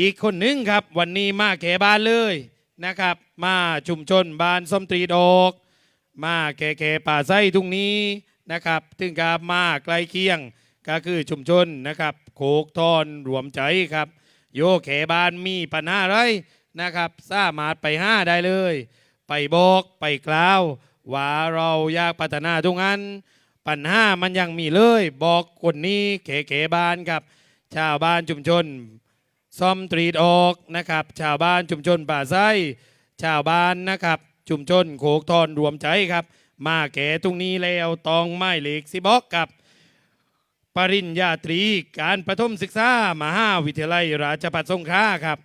อีกคนหนึ่งครับ วันนี้มาแก่บ้านเลยนะครับ มาชุมชนบ้านส้มตรีดอก มาแก่แก่ป่าไส้ทุ่งนี้นะครับถึงกับมาใกล้เคียงก็คือชุมชนนะครับ โคกทอนรวมใจครับ โยแขบ้านมีปัญหาอะไรนะครับสามารถไปห้าได้เลย ไปบอกไปกล่าวว่าเราอยากพัฒนาทุกอันปัญหามันยังมีเลย บอกคนนี้เขๆบ้านครับ ชาวบ้านชุมชน ซ่อมตรีดออกนะครับ ชาวบ้านชุมชนป่าไส้ชาวบ้านนะครับ ชุมชนโขกทอนรวมใจครับ มาแก่ตรงนี้แล้วตองไม้เหล็กสิบอกกับ ปริญญาตรีการประถมศึกษามหาวิทยาลัยราชภัฏสงขลาครับ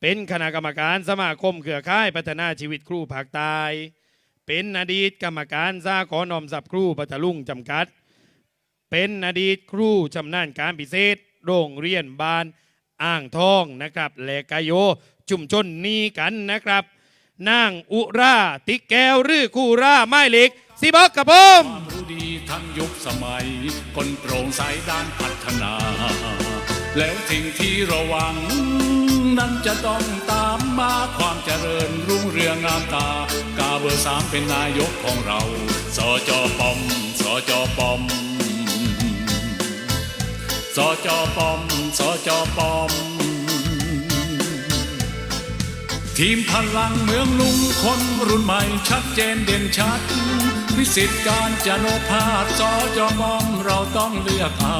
เป็นคณะกรรมการสมาคมเครือข่ายพัฒนาชีวิตครูภาคใต้เป็นอดีตกรรมการสากรณ์อมทรัพย์ครูปัทลุงจำกัด เป็นอดีตครูชำนาญการพิเศษ โรงเรียนบ้าน อ่างทองนะครับและกายโยชุมชนนี้กันนะครับนางอุราติแก้วหรือคูราไม้เหล็กสิบอกกับผมความรู้ดีทั้งยุคสมัยคนโปร่งใสด้านพัฒนา แล้วสิ่งที่ราหวัง นั้นจะต้องตามมาความเจริญรุ่งเรืองงามตา กาเบอร์สามเป็นนายกของเรา สจปอม สจปอม สจปอม สจปอม ทีมพลังเมืองลุงคนรุ่นใหม่ชัดเจนเด่นชัด วิสิทธิการจโนภาสจจมอมเราต้องเลือกเอา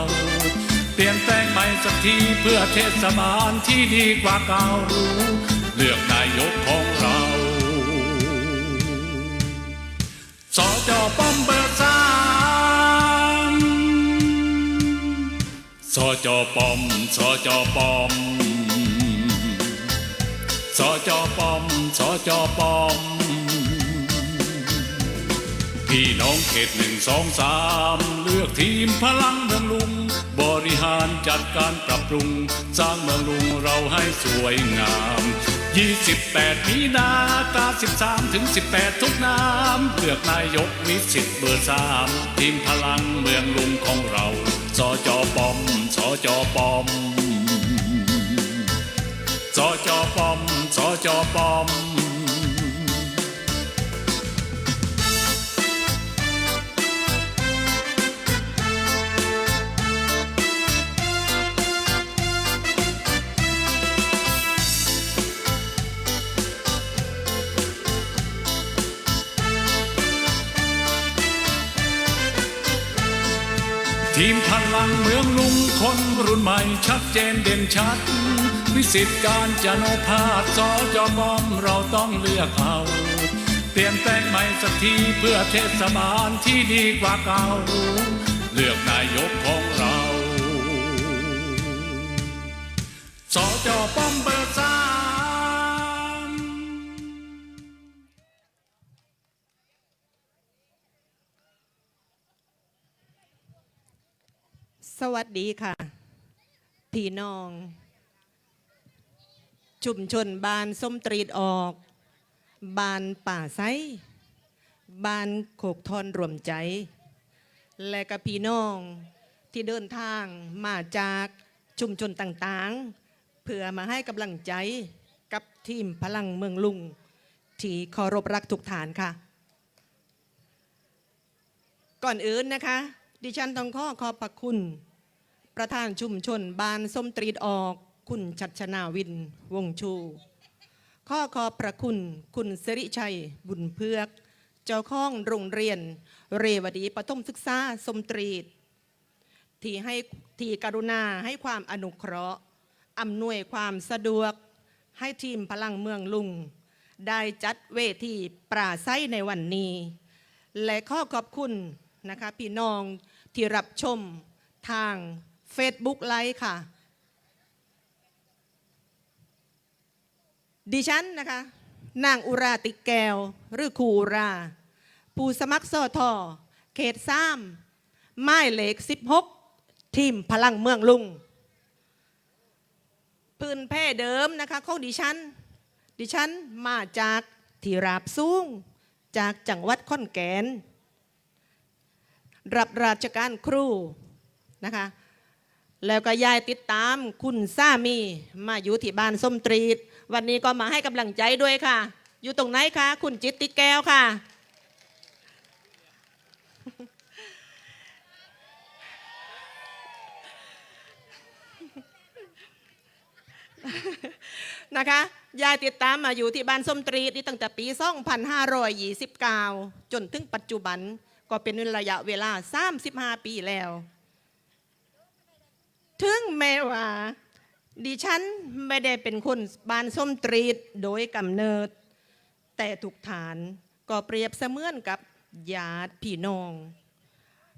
เปลี่ยนแปลงใหม่สักทีเพื่อเทศบาลที่ดีกว่าเก่าเลือกนายกของเรา สจปอมเบอร์สา จปอมสจปอมสจปอมสจปอม พี่น้องเขตหนึ่งสองสามเลือกทีมพลังเมืองลุง บริหารจัดการปรับปรุง สร้างเมืองลุงเราให้สวยงาม 28 มีนาคา13ถึง 18 ทุกน้ำเลือกนายกวิสิตเบอร์สามทีมพลังเมืองลุงของเรา สจปอม สจปอมสจปอ ลังเมืองลุงคนรุ่นใหม่ชัดเจนเด่นชัด วิสิทธิการจโนภาสสจบอมเราต้องเลือกเอา เปลี่ยนแปลงใหม่สักทีเพื่อเทศบาลที่ดีกว่าเก่าเลือกนายกของเราสจป้อมเบอร์สา สวัสดีค่ะ พี่น้อง ชุมชนบานส้มตรีดออกบานป่าไซบานโขกทอนรวมใจ และกับพี่น้องที่เดินทางมาจากชุมชนต่างๆ เพื่อมาให้กำลังใจกับทีมพลังเมืองลุง ที่เคารพรักทุกฐานค่ะ ก่อนอื่นนะคะ ดิฉันต้องขอขอบพระคุณ ประธานชุมชนบานส้มตรีดออก คุณชัดชนาวิน วงชู ข้อขอบพระคุณ คุณสิริชัย บุญเพือก เจ้าของโรงเรียน เรวดีปฐมศึกษาสมตรีด ที่ให้ที่กรุณาให้ความอนุเคราะห์อำนวยความสะดวก ให้ทีมพลังเมืองลุง ได้จัดเวทีปราศัยในวันนี้ และข้อขอบคุณนะคะพี่น้องที่รับชมทาง Facebook ไลฟ์ค่ะ ดิฉันนะคะ นางอุราติกแก้ว หรือครูอุรา ผู้สมัครสอทอเขตสามไม้เหล็ก 16 ทีมพลังเมืองลุง พื้นแพ่เดิมนะคะของดิฉัน ดิฉันมาจากที่ราบสูง จากจังหวัดขอนแก่นรับราชการครูนะคะ แล้วก็ยายติดตามคุณสามีมาอยู่ที่บ้านส้มตรีด วันนี้ก็มาให้กำลังใจด้วยค่ะ อยู่ตรงไหนคะ คุณจิตติแก้วค่ะ นะคะยายติดตามมาอยู่ที่บ้านส้มตรีดนี่ตั้งแต่ปี 2529 จนถึงปัจจุบันก็เป็นระยะเวลา 35 ปีแล้ว ถึงแม้ว่า ดิฉันไม่ได้เป็นคนบ้านส้มตรีดโดยกำเนิด แต่ทุกฐานก็เปรียบเสมือนกับญาติพี่น้อง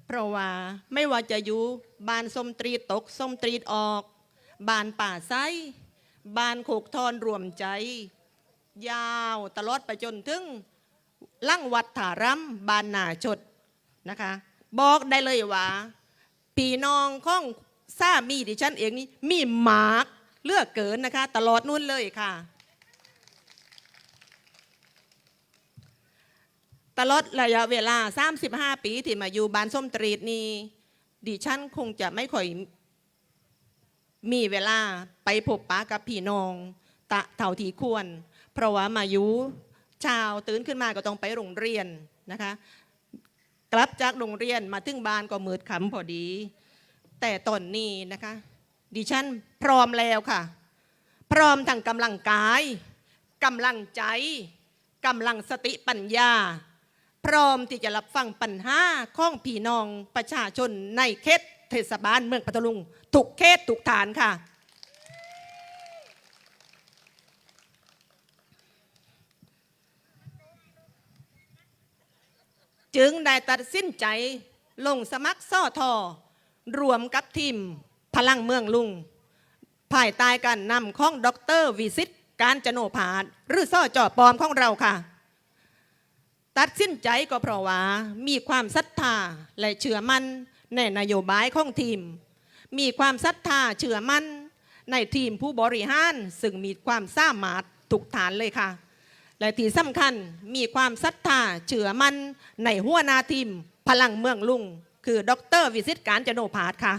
เพราะว่าไม่ว่าจะอยู่บ้านส้มตรีดตกส้มตรีดออกบ้านป่าไซบ้านโขกทอนรวมใจ ยาวตลอดไปจนถึงลั่งวัดถารัมบ้านนาชดนะคะ บอกได้เลยว่าพี่น้องของ ซามีดิฉันเองนี่มีหมากเลือกเกินนะคะ ตลอดนู่นเลยค่ะ ตลอดระยะเวลา 35 ปีที่มาอยู่บ้านส้มตรีดนี่ดิฉันคงจะไม่ค่อยมีเวลาไปพบปะกับพี่น้องตะเท่าที่ควร เพราะว่ามาอยู่เช้าตื่นขึ้นมาก็ต้องไปโรงเรียนนะคะ กลับจากโรงเรียนมาถึงบ้านก็มืดขำพอดี แต่ตอนนี้นะคะ ดิฉันพร้อมแล้วค่ะ พร้อมทั้งกำลังกายกำลังใจกำลังสติปัญญา พร้อมที่จะรับฟังปัญหาของพี่น้องประชาชนในเขตเทศบาลเมืองพัทลุงทุกเขตทุกฐานค่ะ จึงได้ตัดสินใจลงสมัครซ่อทอ รวมกับทีมพลังเมืองลุงภายใต้การนำของดรวิสิตการจโนผาดหรือซ่อจอปลอมของเราค่ะ ตัดสินใจก็เพราะว่ามีความศรัทธาและเชื่อมั่นในนโยบายของทีม มีความศรัทธาเชื่อมั่นในทีมผู้บริหารซึ่งมีความสามารถทุกฐานเลยค่ะ และที่สำคัญมีความศรัทธาเชื่อมั่นในหัวหน้าทีม พลังเมืองลุง คือ ดรวิสิตการจโนพาดค่ะ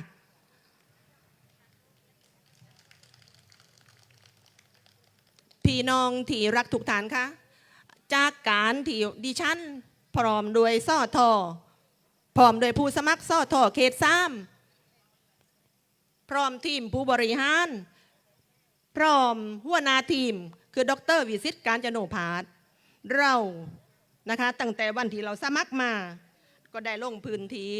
พี่น้องที่รักทุกฐานคะจากการที่ดิฉัน พร้อมด้วยซ่อทอพร้อมด้วยผู้สมัครซ่อทอเขตสามพร้อมทีมผู้บริหาร พร้อมหัวหน้าทีม คือดรวิสิตการจโนพาดเรานะคะตั้งแต่วันที่เราสมัครมา ก็ได้ลงพื้นที่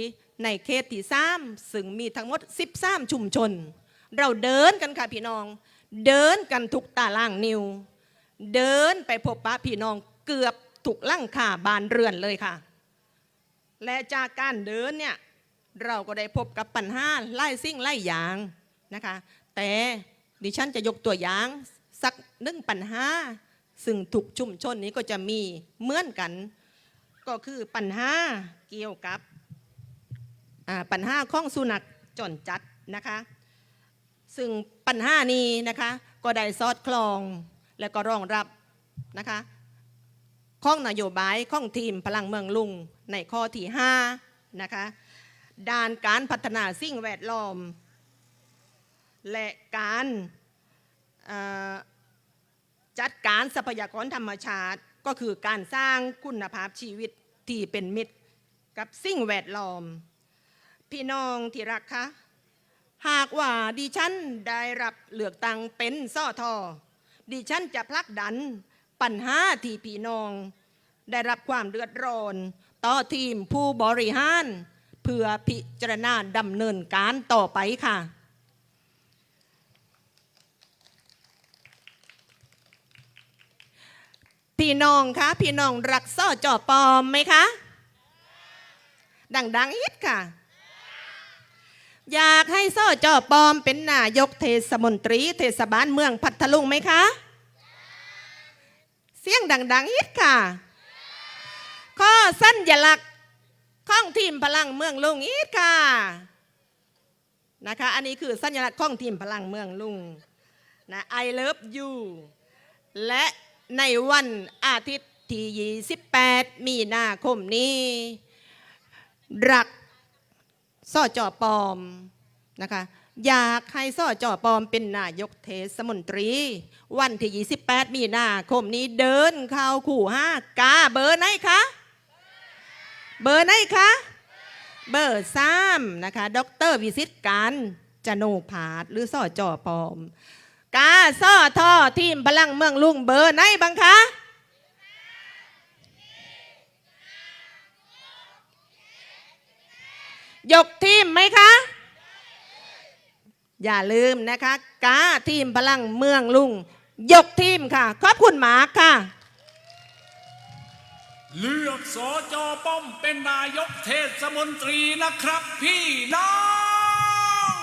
ในเขตที่สามซึ่งมีทั้งหมด 13 ชุมชน เราเดินกันค่ะพี่น้อง เดินกันทุกตารางนิว เดินไปพบปะพี่น้องเกือบทุกลั่งค่าบานเรือนเลยค่ะ และจากการเดินเนี่ยเราก็ได้พบกับปัญหาไล่สิ่งไล่อย่างนะคะ แต่ดิฉันจะยกตัวอย่างสักหนึ่งปัญหา ซึ่งทุกชุมชนนี้ก็จะมีเหมือนกัน ก็คือปัญหาเกี่ยวกับปัญหาของสุนัขจรจัดนะคะ ซึ่งปัญหานี้นะคะก็ได้สอดคลองและก็รองรับนะคะข้องนโยบายข้องทีมพลังเมืองลุงในข้อที่5นะคะด้านการพัฒนาสิ่งแวดล้อม และการจัดการทรัพยากรธรรมชาติก็คือการสร้างคุณภาพชีวิต ที่เป็นมิตรกับสิ่งแวดล้อม พี่น้องที่รักคะหากว่าดิฉันได้รับเลือกตั้งเป็นซ่อทอดิฉันจะผลักดันปัญหาที่พี่น้อง ได้รับความเดือดร้อน ต่อทีมผู้บริหาร เพื่อพิจารณาดำเนินการต่อไปค่ะ พี่น้องคะพี่น้องรักซ่อจอปลอมไหมคะ ดังๆอีกค่ะ อยากให้ซ่อจอปลอมเป็นนายกเทศมนตรี เทศบาลเมืองพัทลุงไหมคะ เสียงดังๆอีกค่ะ ข้อสัญลักษณ์ของทีมพลังเมืองลุงอีกค่ะนะคะ อันนี้คือสัญลักษณ์ของทีมพลังเมืองลุงนะ I love you และ ในวันอาทิตย์ที่ 28 มีนาคมนี้ รักซ่อจอปลอมนะคะอยากให้สอจอปลอมเป็นนายกเทศมนตรี วันที่ 28 มีนาคมนี้เดินเข้าขู่ห้ากาเบอร์ไหนคะเบอร์ไหนคะเบอร์สามนะคะ ดรวิสิตการจโนพาดหรือสอจอปลอม กาสอท่อทีมพลังเมืองลุงเบอร์ไหนบ้างคะยกทีมไหมคะ อย่าลืมนะคะกาทีมพลังเมืองลุง ยกทีมค่ะ ขอบคุณหมาค่ะ เลือกสอจอป้อมเป็นนายกเทศมนตรีนะครับพี่น้อง